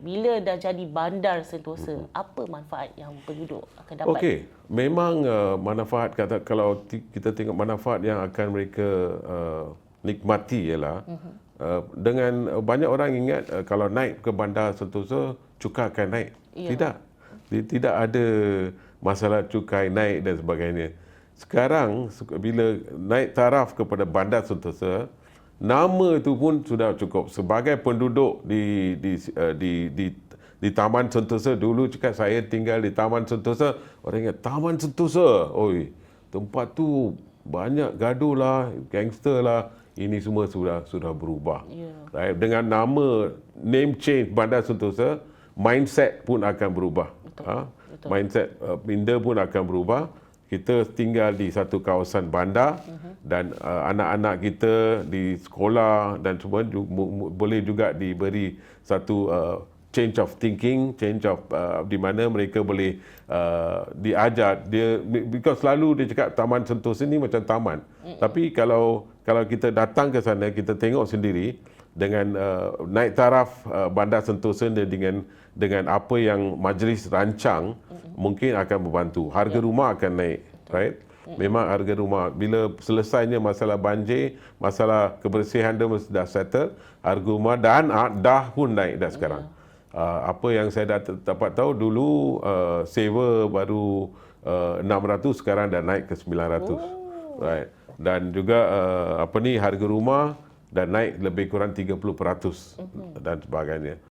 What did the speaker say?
bila dah jadi bandar Sentosa, apa manfaat yang penduduk akan dapat? Okey, memang uh, manfaat kata kalau ti- kita tengok manfaat yang akan mereka uh, nikmati ialah uh-huh. uh, dengan uh, banyak orang ingat uh, kalau naik ke bandar Sentosa cukai akan naik. Ya. Tidak. Di- Tidak ada masalah cukai naik dan sebagainya. Sekarang bila naik taraf kepada bandar Sentosa, nama itu pun sudah cukup sebagai penduduk di di uh, di di di Taman Sentosa dulu cakap saya tinggal di Taman Sentosa orang ingat Taman Sentosa oi tempat tu banyak gaduh lah gangster lah ini semua sudah sudah berubah Ya. right? dengan nama name change Bandar Sentosa mindset pun akan berubah Betul. Ha? Betul. mindset uh, minda pun akan berubah kita tinggal di satu kawasan bandar uh-huh. Dan uh, anak-anak kita di sekolah dan semua ju- mu- mu- boleh juga diberi satu uh, change of thinking, change of uh, di mana mereka boleh uh, diajar dia because selalu dia cakap taman Sentosa ni macam taman. Mm-hmm. Tapi kalau kalau kita datang ke sana kita tengok sendiri dengan uh, naik taraf uh, bandar Sentosa dengan dengan apa yang majlis rancang mm-hmm. mungkin akan membantu. Harga yeah. rumah akan naik, right? Memang harga rumah bila selesainya masalah banjir, masalah kebersihan dia dah settle, harga rumah dan ah, dah pun naik dah sekarang. Yeah. Uh, apa yang saya dah dapat tahu dulu uh, saver baru uh, 600 sekarang dah naik ke 900. Oh. Right. Dan juga uh, apa ni harga rumah dah naik lebih kurang 30% mm-hmm. dan sebagainya.